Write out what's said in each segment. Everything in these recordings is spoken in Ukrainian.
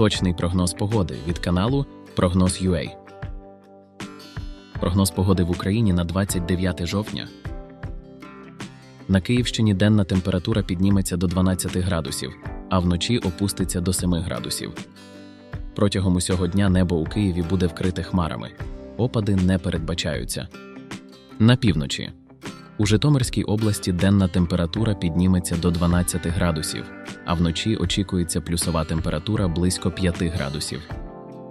Точний прогноз погоди від каналу Прогноз UA. Прогноз погоди в Україні на 29 жовтня. На Київщині денна температура підніметься до 12 градусів, а вночі опуститься до 7 градусів. Протягом усього дня небо у Києві буде вкрите хмарами. Опади не передбачаються. На півночі. У Житомирській області денна температура підніметься до 12 градусів, а вночі очікується плюсова температура близько 5 градусів.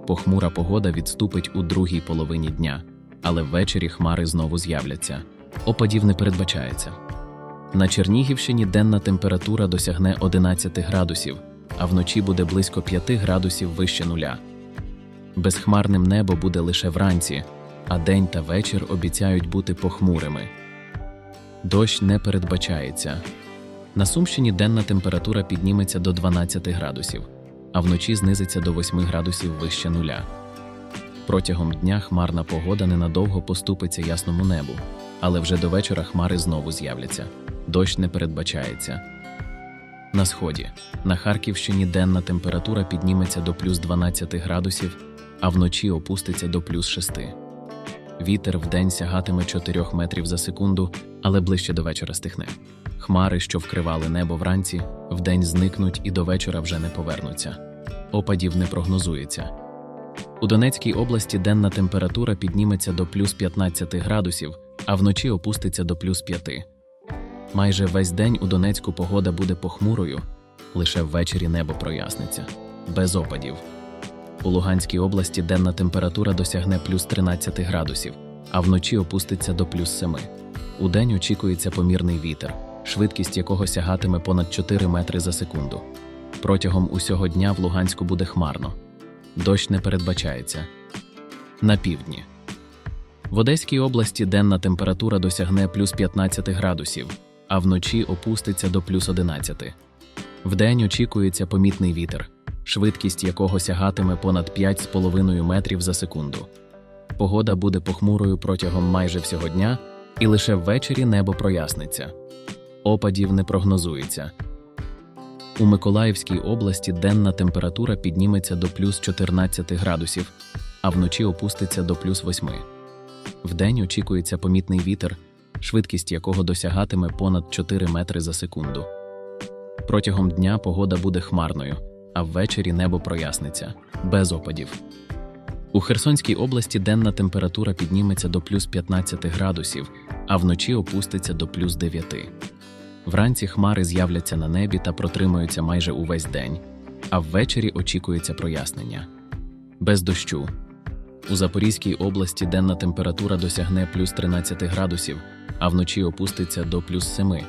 Похмура погода відступить у другій половині дня, але ввечері хмари знову з'являться. Опадів не передбачається. На Чернігівщині денна температура досягне 11 градусів, а вночі буде близько 5 градусів вище нуля. Безхмарним небо буде лише вранці, а день та вечір обіцяють бути похмурими. Дощ не передбачається. На Сумщині денна температура підніметься до 12 градусів, а вночі знизиться до 8 градусів вище нуля. Протягом дня хмарна погода ненадовго поступиться ясному небу, але вже до вечора хмари знову з'являться. Дощ не передбачається. На сході на Харківщині денна температура підніметься до плюс 12 градусів, а вночі опуститься до плюс 6. Вітер вдень сягатиме 4 метрів за секунду, але ближче до вечора стихне. Хмари, що вкривали небо вранці, вдень зникнуть і до вечора вже не повернуться. Опадів не прогнозується. У Донецькій області денна температура підніметься до плюс 15 градусів, а вночі опуститься до плюс 5. Майже весь день у Донецьку погода буде похмурою, лише ввечері небо проясниться, без опадів. У Луганській області денна температура досягне плюс 13 градусів, а вночі опуститься до плюс 7. Удень очікується помірний вітер, швидкість якого сягатиме понад 4 метри за секунду. Протягом усього дня в Луганську буде хмарно. Дощ не передбачається. На півдні. В Одеській області денна температура досягне плюс 15 градусів, а вночі опуститься до плюс 11. Вдень очікується помітний вітер, швидкість якого сягатиме понад 5,5 метрів за секунду. Погода буде похмурою протягом майже всього дня, і лише ввечері небо проясниться. Опадів не прогнозується. У Миколаївській області денна температура підніметься до плюс 14 градусів, а вночі опуститься до плюс 8. Вдень очікується помітний вітер, швидкість якого досягатиме понад 4 метри за секунду. Протягом дня погода буде хмарною, а ввечері небо проясниться без опадів. У Херсонській області денна температура підніметься до плюс 15 градусів, а вночі опуститься до плюс 9. Вранці хмари з'являться на небі та протримаються майже увесь день, а ввечері очікується прояснення. Без дощу. У Запорізькій області денна температура досягне плюс 13 градусів, а вночі опуститься до плюс 7.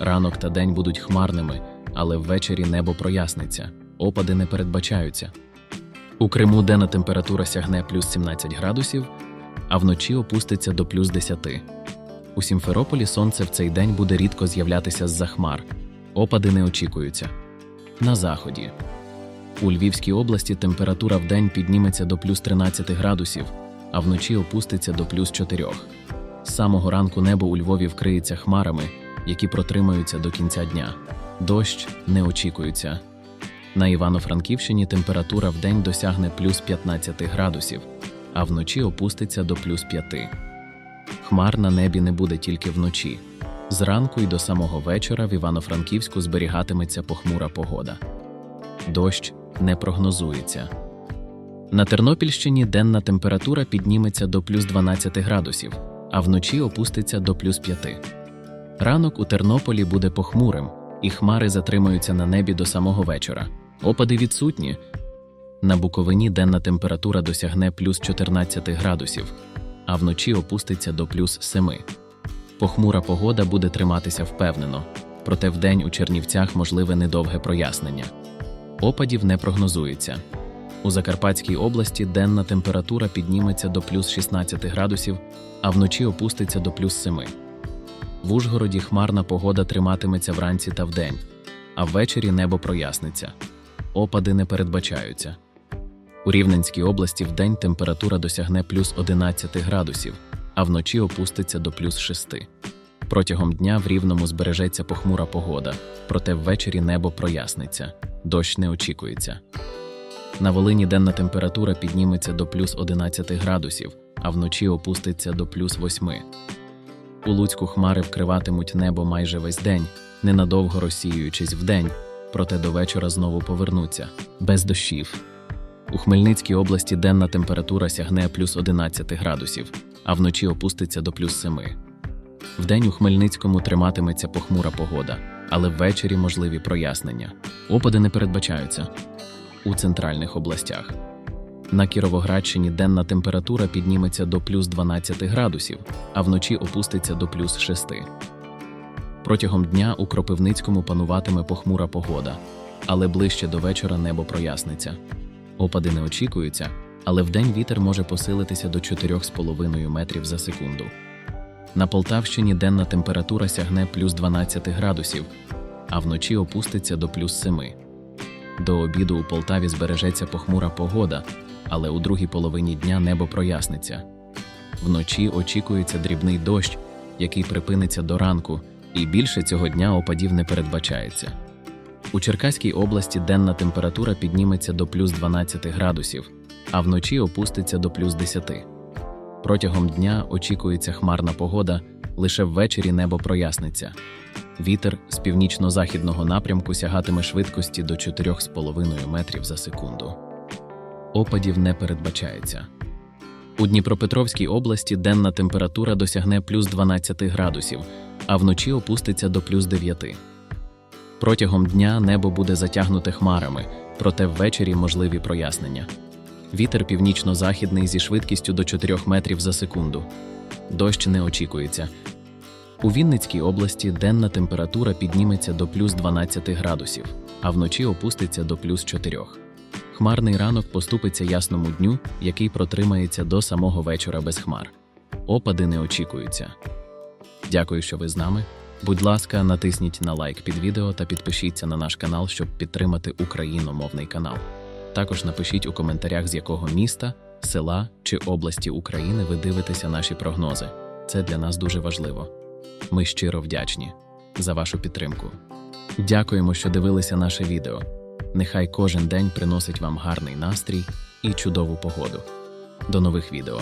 Ранок та день будуть хмарними, але ввечері небо проясниться, опади не передбачаються. У Криму денна температура сягне плюс 17 градусів, а вночі опуститься до плюс 10. У Сімферополі сонце в цей день буде рідко з'являтися з-за хмар. Опади не очікуються. На заході. У Львівській області температура вдень підніметься до плюс 13 градусів, а вночі опуститься до плюс 4. З самого ранку небо у Львові вкриється хмарами, які протримаються до кінця дня. Дощ не очікується. На Івано-Франківщині температура вдень досягне плюс 15 градусів, а вночі опуститься до плюс 5. Хмар на небі не буде тільки вночі. Зранку й до самого вечора в Івано-Франківську зберігатиметься похмура погода. Дощ не прогнозується. На Тернопільщині денна температура підніметься до плюс 12 градусів, а вночі опуститься до плюс 5. Ранок у Тернополі буде похмурим, і хмари затримаються на небі до самого вечора. Опади відсутні. На Буковині денна температура досягне плюс 14 градусів, а вночі опуститься до плюс 7. Похмура погода буде триматися впевнено, проте вдень у Чернівцях можливе недовге прояснення. Опадів не прогнозується. У Закарпатській області денна температура підніметься до плюс 16 градусів, а вночі опуститься до плюс 7. В Ужгороді хмарна погода триматиметься вранці та вдень, а ввечері небо проясниться. Опади не передбачаються. У Рівненській області вдень температура досягне плюс 11 градусів, а вночі опуститься до плюс 6. Протягом дня в Рівному збережеться похмура погода, проте ввечері небо проясниться, дощ не очікується. На Волині денна температура підніметься до плюс 11 градусів, а вночі опуститься до плюс 8. У Луцьку хмари вкриватимуть небо майже весь день, ненадовго розсіюючись вдень, проте до вечора знову повернуться без дощів. У Хмельницькій області денна температура сягне плюс 11 градусів, а вночі опуститься до плюс 7. Вдень у Хмельницькому триматиметься похмура погода, але ввечері можливі прояснення. Опади не передбачаються у центральних областях. На Кіровоградщині денна температура підніметься до плюс 12 градусів, а вночі опуститься до плюс 6. Протягом дня у Кропивницькому пануватиме похмура погода, але ближче до вечора небо проясниться. Опади не очікуються, але вдень вітер може посилитися до 4,5 метрів за секунду. На Полтавщині денна температура сягне плюс 12 градусів, а вночі опуститься до плюс 7. До обіду у Полтаві збережеться похмура погода, але у другій половині дня небо проясниться. Вночі очікується дрібний дощ, який припиниться до ранку, і більше цього дня опадів не передбачається. У Черкаській області денна температура підніметься до плюс 12 градусів, а вночі опуститься до плюс 10. Протягом дня очікується хмарна погода, лише ввечері небо проясниться. Вітер з північно-західного напрямку сягатиме швидкості до 4,5 метрів за секунду. Опадів не передбачається. У Дніпропетровській області денна температура досягне плюс 12 градусів, а вночі опуститься до плюс 9. Протягом дня небо буде затягнуте хмарами, проте ввечері можливі прояснення. Вітер північно-західний зі швидкістю до 4 метрів за секунду. Дощ не очікується. У Вінницькій області денна температура підніметься до плюс 12 градусів, а вночі опуститься до плюс 4. Хмарний ранок поступиться ясному дню, який протримається до самого вечора без хмар. Опади не очікуються. Дякую, що ви з нами. Будь ласка, натисніть на лайк під відео та підпишіться на наш канал, щоб підтримати україномовний канал. Також напишіть у коментарях, з якого міста, села чи області України ви дивитеся наші прогнози. Це для нас дуже важливо. Ми щиро вдячні за вашу підтримку. Дякуємо, що дивилися наше відео. Нехай кожен день приносить вам гарний настрій і чудову погоду. До нових відео!